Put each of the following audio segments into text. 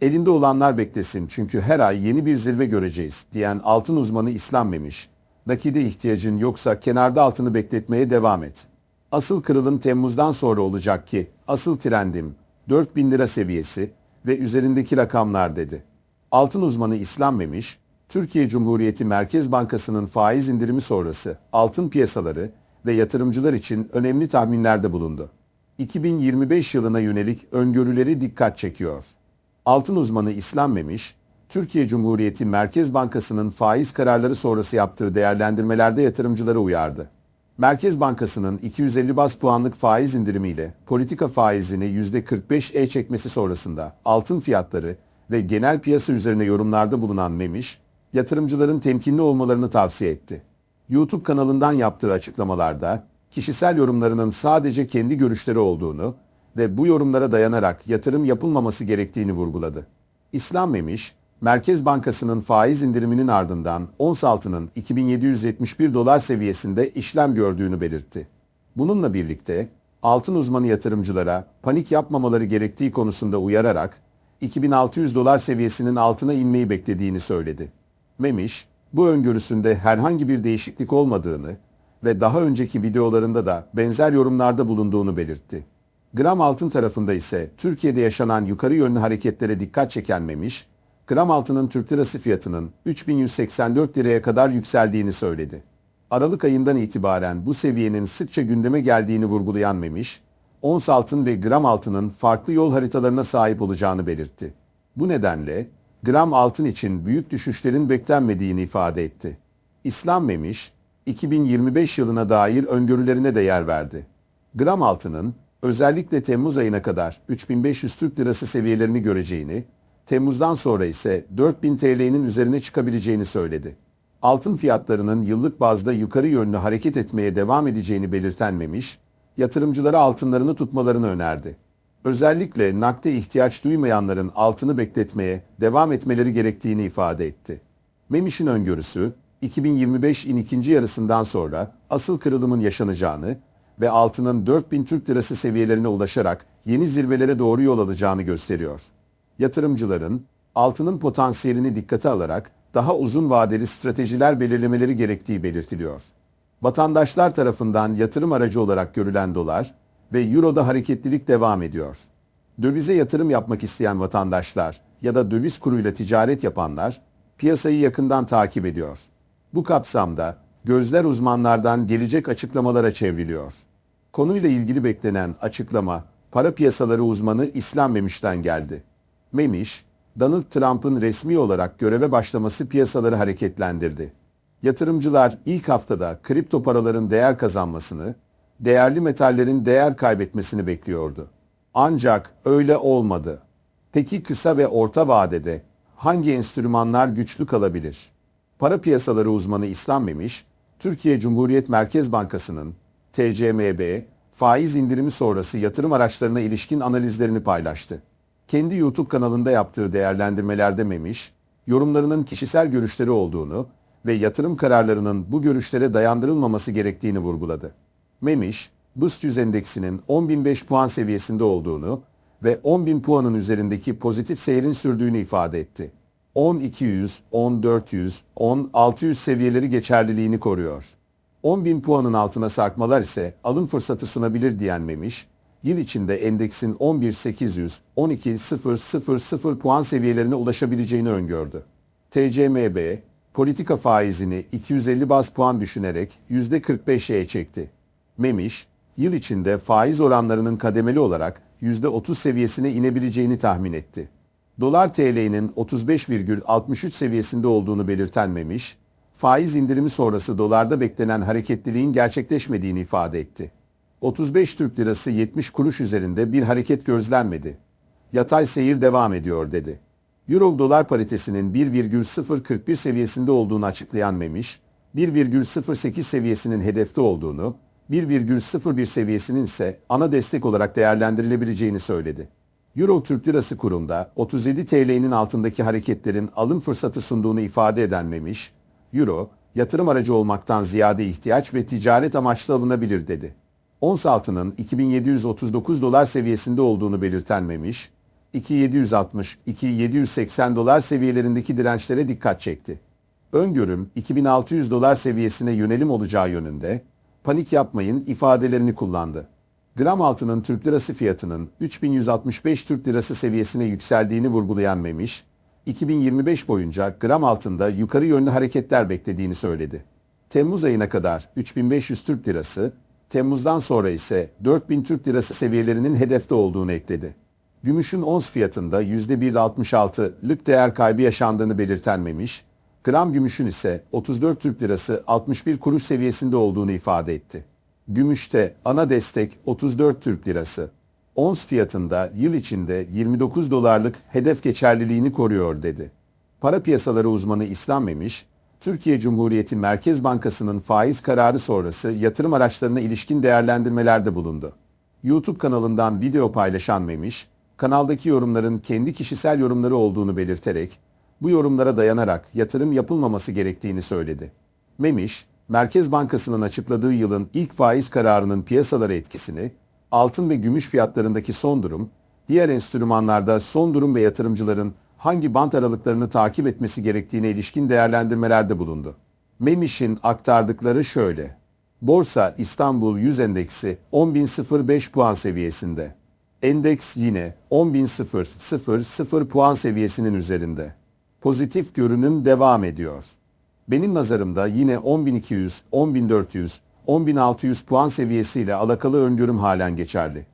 Elinde olanlar beklesin çünkü her ay yeni bir zirve göreceğiz diyen altın uzmanı İslam Memiş. Nakide ihtiyacın yoksa kenarda altını bekletmeye devam et. Asıl kırılım Temmuz'dan sonra olacak ki asıl trendim 4000 lira seviyesi ve üzerindeki rakamlar dedi. Altın uzmanı İslam Memiş, Türkiye Cumhuriyeti Merkez Bankası'nın faiz indirimi sonrası altın piyasaları ve yatırımcılar için önemli tahminlerde bulundu. 2025 yılına yönelik öngörüleri dikkat çekiyor. Altın uzmanı İslam Memiş, Türkiye Cumhuriyeti Merkez Bankası'nın faiz kararları sonrası yaptığı değerlendirmelerde yatırımcıları uyardı. Merkez Bankası'nın 250 bas puanlık faiz indirimiyle politika faizini %45'e çekmesi sonrasında altın fiyatları ve genel piyasa üzerine yorumlarda bulunan Memiş, yatırımcıların temkinli olmalarını tavsiye etti. YouTube kanalından yaptığı açıklamalarda kişisel yorumlarının sadece kendi görüşleri olduğunu ve bu yorumlara dayanarak yatırım yapılmaması gerektiğini vurguladı. İslam Memiş, Merkez Bankası'nın faiz indiriminin ardından ons altının 2771 dolar seviyesinde işlem gördüğünü belirtti. Bununla birlikte altın uzmanı yatırımcılara panik yapmamaları gerektiği konusunda uyararak 2600 dolar seviyesinin altına inmeyi beklediğini söyledi. Memiş, bu öngörüsünde herhangi bir değişiklik olmadığını ve daha önceki videolarında da benzer yorumlarda bulunduğunu belirtti. Gram altın tarafında ise Türkiye'de yaşanan yukarı yönlü hareketlere dikkat çeken Memiş, gram altının Türk lirası fiyatının 3184 liraya kadar yükseldiğini söyledi. Aralık ayından itibaren bu seviyenin sıkça gündeme geldiğini vurgulayan Memiş, ons altın ve gram altının farklı yol haritalarına sahip olacağını belirtti. Bu nedenle gram altın için büyük düşüşlerin beklenmediğini ifade etti. İslam Memiş, 2025 yılına dair öngörülerine de yer verdi. Gram altının özellikle Temmuz ayına kadar 3500 Türk Lirası seviyelerini göreceğini, Temmuz'dan sonra ise 4000 TL'nin üzerine çıkabileceğini söyledi. Altın fiyatlarının yıllık bazda yukarı yönlü hareket etmeye devam edeceğini belirten Memiş, yatırımcılara altınlarını tutmalarını önerdi. Özellikle nakde ihtiyaç duymayanların altını bekletmeye devam etmeleri gerektiğini ifade etti. Memiş'in öngörüsü, 2025'in ikinci yarısından sonra asıl kırılımın yaşanacağını ve altının 4000 Türk Lirası seviyelerine ulaşarak yeni zirvelere doğru yol alacağını gösteriyor. Yatırımcıların altının potansiyelini dikkate alarak daha uzun vadeli stratejiler belirlemeleri gerektiği belirtiliyor. Vatandaşlar tarafından yatırım aracı olarak görülen dolar ve euroda hareketlilik devam ediyor. Dövize yatırım yapmak isteyen vatandaşlar ya da döviz kuruyla ticaret yapanlar piyasayı yakından takip ediyor. Bu kapsamda gözler uzmanlardan gelecek açıklamalara çevriliyor. Konuyla ilgili beklenen açıklama para piyasaları uzmanı İslam Memiş'ten geldi. Memiş, Donald Trump'ın resmi olarak göreve başlaması piyasaları hareketlendirdi. Yatırımcılar ilk haftada kripto paraların değer kazanmasını, değerli metallerin değer kaybetmesini bekliyordu. Ancak öyle olmadı. Peki kısa ve orta vadede hangi enstrümanlar güçlü kalabilir? Para piyasaları uzmanı İslam Memiş, Türkiye Cumhuriyet Merkez Bankası'nın TCMB faiz indirimi sonrası yatırım araçlarına ilişkin analizlerini paylaştı. Kendi YouTube kanalında yaptığı değerlendirmelerde Memiş, yorumlarının kişisel görüşleri olduğunu ve yatırım kararlarının bu görüşlere dayandırılmaması gerektiğini vurguladı. Memiş, BIST 100 endeksinin 10.005 puan seviyesinde olduğunu ve 10.000 puanın üzerindeki pozitif seyrin sürdüğünü ifade etti. 10.200, 10.400, 10.600 seviyeleri geçerliliğini koruyor. 10.000 puanın altına sarkmalar ise alım fırsatı sunabilir diyen Memiş, yıl içinde endeksin 11.800, 12.000 puan seviyelerine ulaşabileceğini öngördü. TCMB, politika faizini 250 bas puan düşünerek %45'e çekti. Memiş, yıl içinde faiz oranlarının kademeli olarak %30 seviyesine inebileceğini tahmin etti. Dolar TL'nin 35,63 seviyesinde olduğunu belirten Memiş, faiz indirimi sonrası dolarda beklenen hareketliliğin gerçekleşmediğini ifade etti. 35 Türk Lirası 70 kuruş üzerinde bir hareket gözlenmedi. Yatay seyir devam ediyor dedi. Euro dolar paritesinin 1,041 seviyesinde olduğunu açıklayan Memiş, 1,08 seviyesinin hedefte olduğunu, 1,01 seviyesinin ise ana destek olarak değerlendirilebileceğini söyledi. Euro Türk Lirası kurunda 37 TL'nin altındaki hareketlerin alım fırsatı sunduğunu ifade eden Memiş, Euro, yatırım aracı olmaktan ziyade ihtiyaç ve ticaret amaçlı alınabilir dedi. Ons altının 2739 dolar seviyesinde olduğunu belirten Memiş, 2760-2780 dolar seviyelerindeki dirençlere dikkat çekti. Öngörüm 2600 dolar seviyesine yönelim olacağı yönünde panik yapmayın ifadelerini kullandı. Gram altının Türk lirası fiyatının 3165 Türk lirası seviyesine yükseldiğini vurgulayan Memiş, 2025 boyunca gram altında yukarı yönlü hareketler beklediğini söyledi. Temmuz ayına kadar 3500 Türk lirası, Temmuz'dan sonra ise 4000 Türk lirası seviyelerinin hedefte olduğunu ekledi. Gümüşün ons fiyatında %1.66'lık değer kaybı yaşandığını belirten Memiş, gram gümüşün ise 34 Türk lirası 61 kuruş seviyesinde olduğunu ifade etti. Gümüşte ana destek 34 Türk lirası. Ons fiyatında yıl içinde 29 dolarlık hedef geçerliliğini koruyor dedi. Para piyasaları uzmanı İslam Memiş, Türkiye Cumhuriyeti Merkez Bankası'nın faiz kararı sonrası yatırım araçlarına ilişkin değerlendirmelerde bulundu. YouTube kanalından video paylaşan Memiş, kanaldaki yorumların kendi kişisel yorumları olduğunu belirterek, bu yorumlara dayanarak yatırım yapılmaması gerektiğini söyledi. Memiş, Merkez Bankası'nın açıkladığı yılın ilk faiz kararının piyasalara etkisini, altın ve gümüş fiyatlarındaki son durum, diğer enstrümanlarda son durum ve yatırımcıların hangi bant aralıklarını takip etmesi gerektiğine ilişkin değerlendirmelerde bulundu. Memiş'in aktardıkları şöyle. Borsa İstanbul 100 endeksi 10.005 puan seviyesinde. Endeks yine 10.000 puan seviyesinin üzerinde. Pozitif görünüm devam ediyor. Benim nazarımda yine 10.200, 10.400, 10.600 puan seviyesiyle alakalı öngörüm halen geçerli.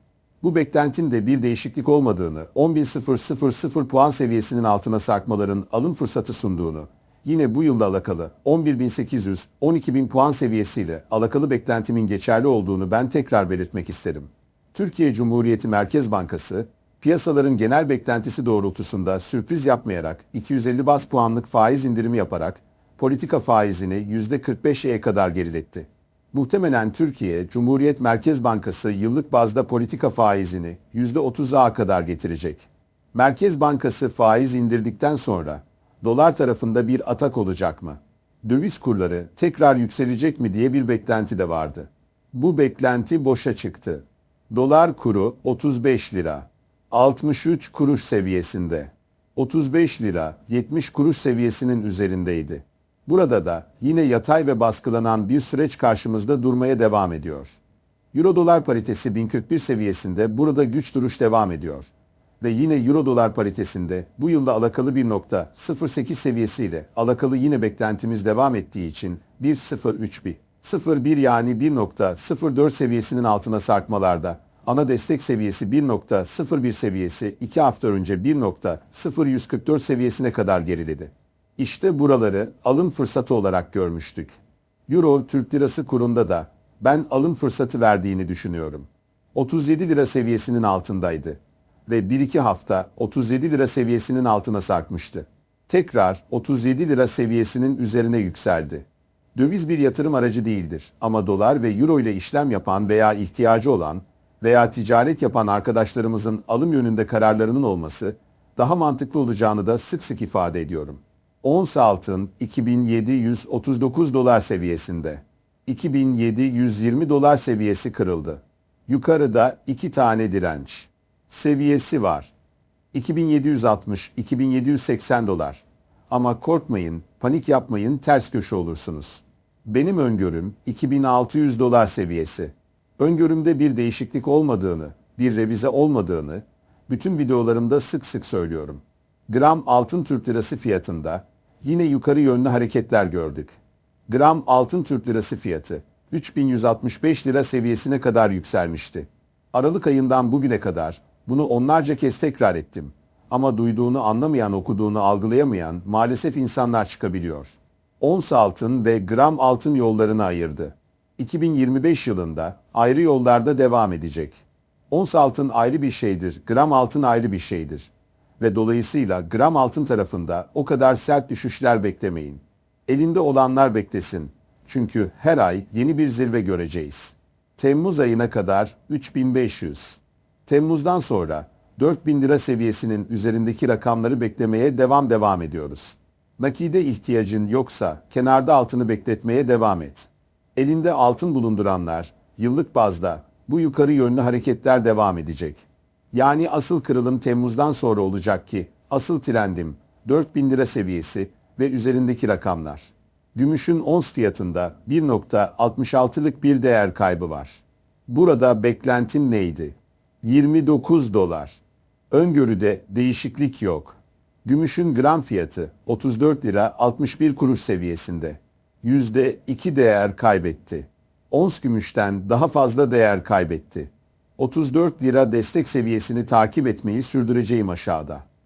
Bu beklentim de bir değişiklik olmadığını, 10.000 puan seviyesinin altına sarkmaların alım fırsatı sunduğunu, yine bu yılda alakalı 11.800, 12.000 puan seviyesiyle alakalı beklentimin geçerli olduğunu ben tekrar belirtmek isterim. Türkiye Cumhuriyeti Merkez Bankası, piyasaların genel beklentisi doğrultusunda sürpriz yapmayarak 250 bas puanlık faiz indirimi yaparak politika faizini %45'e kadar geriletti. Muhtemelen Türkiye Cumhuriyet Merkez Bankası yıllık bazda politika faizini %30'a kadar getirecek. Merkez Bankası faiz indirdikten sonra dolar tarafında bir atak olacak mı? Döviz kurları tekrar yükselecek mi diye bir beklenti de vardı. Bu beklenti boşa çıktı. Dolar kuru 35 lira. 63 kuruş seviyesinde. 35 lira 70 kuruş seviyesinin üzerindeydi. Burada da yine yatay ve baskılanan bir süreç karşımızda durmaya devam ediyor. Euro dolar paritesi 1041 seviyesinde burada güç duruş devam ediyor. Ve yine Euro dolar paritesinde bu yılda alakalı bir nokta 0.8 seviyesiyle alakalı yine beklentimiz devam ettiği için 1.03 bir 0.1 yani 1.04 seviyesinin altına sarkmalarda ana destek seviyesi 1.01 seviyesi 2 hafta önce 1.0144 seviyesine kadar geriledi. İşte buraları alım fırsatı olarak görmüştük. Euro Türk lirası kurunda da ben alım fırsatı verdiğini düşünüyorum. 37 lira seviyesinin altındaydı ve 1-2 hafta 37 lira seviyesinin altına sarkmıştı. Tekrar 37 lira seviyesinin üzerine yükseldi. Döviz bir yatırım aracı değildir ama dolar ve euro ile işlem yapan veya ihtiyacı olan veya ticaret yapan arkadaşlarımızın alım yönünde kararlarının olması daha mantıklı olacağını da sık sık ifade ediyorum. Ons altın 2739 dolar seviyesinde. 2720 dolar seviyesi kırıldı. Yukarıda iki tane direnç seviyesi var. 2760-2780 dolar. Ama korkmayın, panik yapmayın, ters köşe olursunuz. Benim öngörüm 2600 dolar seviyesi. Öngörümde bir değişiklik olmadığını, bir revize olmadığını bütün videolarımda sık sık söylüyorum. Gram altın Türk lirası fiyatında yine yukarı yönlü hareketler gördük. Gram altın Türk lirası fiyatı 3165 lira seviyesine kadar yükselmişti. Aralık ayından bugüne kadar bunu onlarca kez tekrar ettim. Ama duyduğunu anlamayan, okuduğunu algılayamayan maalesef insanlar çıkabiliyor. Ons altın ve gram altın yollarını ayırdı. 2025 yılında ayrı yollarda devam edecek. Ons altın ayrı bir şeydir, gram altın ayrı bir şeydir. Ve dolayısıyla gram altın tarafında o kadar sert düşüşler beklemeyin. Elinde olanlar beklesin. Çünkü her ay yeni bir zirve göreceğiz. Temmuz ayına kadar 3500. Temmuz'dan sonra 4000 lira seviyesinin üzerindeki rakamları beklemeye devam devam ediyoruz. Nakide ihtiyacın yoksa kenarda altını bekletmeye devam et. Elinde altın bulunduranlar yıllık bazda bu yukarı yönlü hareketler devam edecek. Yani asıl kırılım Temmuz'dan sonra olacak ki asıl trendim 4000 lira seviyesi ve üzerindeki rakamlar. Gümüşün ons fiyatında 1.66'lık bir değer kaybı var. Burada beklentim neydi? 29 dolar. Öngörüde değişiklik yok. Gümüşün gram fiyatı 34 lira 61 kuruş seviyesinde. %2 değer kaybetti. Ons gümüşten daha fazla değer kaybetti. 34 lira destek seviyesini takip etmeyi sürdüreceğim aşağıda.